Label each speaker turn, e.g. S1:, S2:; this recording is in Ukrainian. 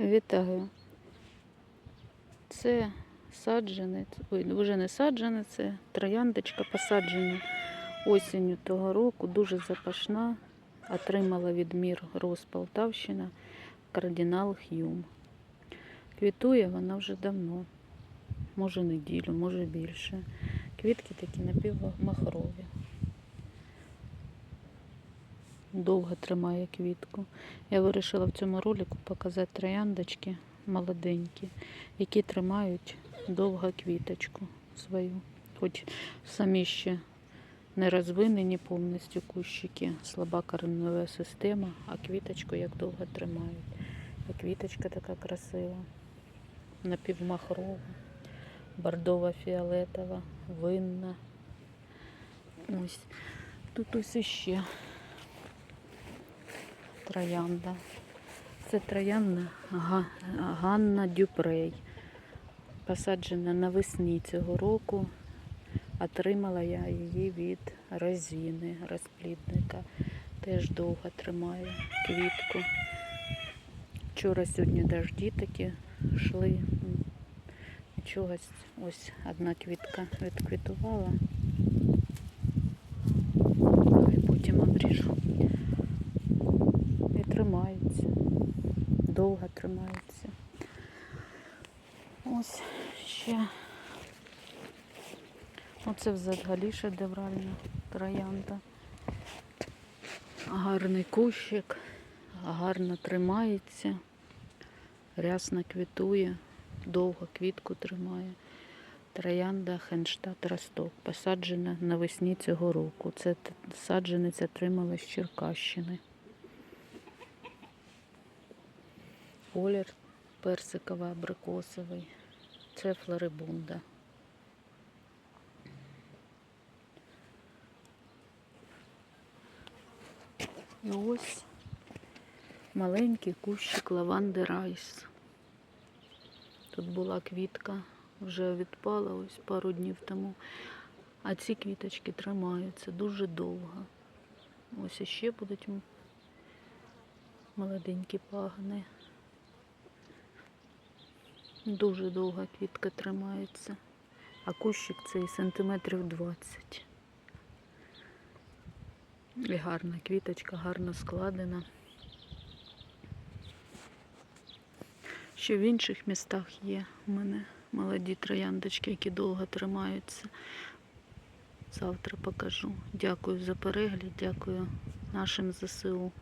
S1: Вітаю. Це саджанець, ой, вже не саджанець, це трояндочка посаджена осінню того року, дуже запашна. Отримала відмір Рос Полтавщина, кардинал Х'юм. Квітує вона вже давно, може неділю, може більше. Квітки такі напівмахрові. Довго тримає квітку. Я вирішила в цьому ролику показати трояндочки молоденькі, які тримають довго квіточку свою. Хоч самі ще не розвинені повністю кущики, слаба коренева система, а квіточку як довго тримають. І квіточка така красива, напівмахрова, бордово-фіолетова, винна. Ось тут ось іще троянда. Це троянда Ганна Дюпрей. Посаджена навесні цього року. Отримала я її від розіни, розплідника. Теж довго тримаю квітку. Вчора сьогодні дожді такі йшли. Нічого, ось одна квітка відквітувала. І потім обріжу. І тримається. Довго тримається. Ось ще. Оце взагалі шедевральна троянда. Гарний кущик, гарно тримається, рясно квітує, довго квітку тримає. Троянда Хенштадт Росток, посаджена навесні цього року. Це т- саджанець отримала з Черкащини. Колір персиковий, абрикосовий. Це флорибунда. І ось маленький кущик лаванди райс. Тут була квітка, вже відпала ось пару днів тому. А ці квіточки тримаються дуже довго. Ось іще будуть молоденькі пагни. Дуже довго квітка тримається. А кущик цей сантиметрів 20. І гарна квіточка, гарно складена. Ще в інших містах є у мене молоді трояндочки, які довго тримаються. Завтра покажу. Дякую за перегляд, дякую нашим ЗСУ.